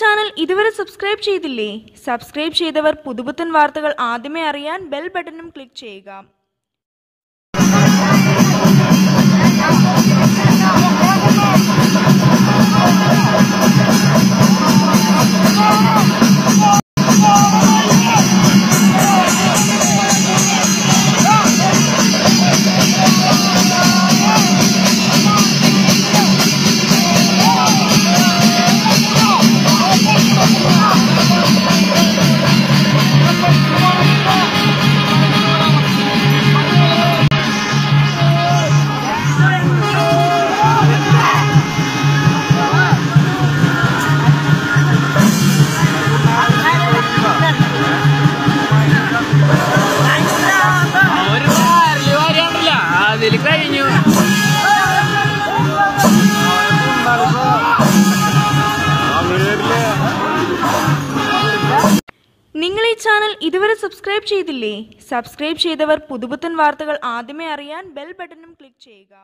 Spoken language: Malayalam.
ചാനൽ ഇതുവരെ സബ്സ്ക്രൈബ് ചെയ്തില്ലേ? സബ്സ്ക്രൈബ് ചെയ്തവർ പുതുപുത്തൻ വാർത്തകൾ ആദ്യമേ അറിയാൻ ബെൽ ബട്ടണും ക്ലിക്ക് ചെയ്യുക. നിങ്ങൾ ഈ ചാനൽ ഇതുവരെ സബ്സ്ക്രൈബ് ചെയ്തില്ലേ? സബ്സ്ക്രൈബ് ചെയ്തവർ പുതുപുത്തൻ വാർത്തകൾ ആദ്യമേ അറിയാൻ ബെൽ ബട്ടണും ക്ലിക്ക് ചെയ്യുക.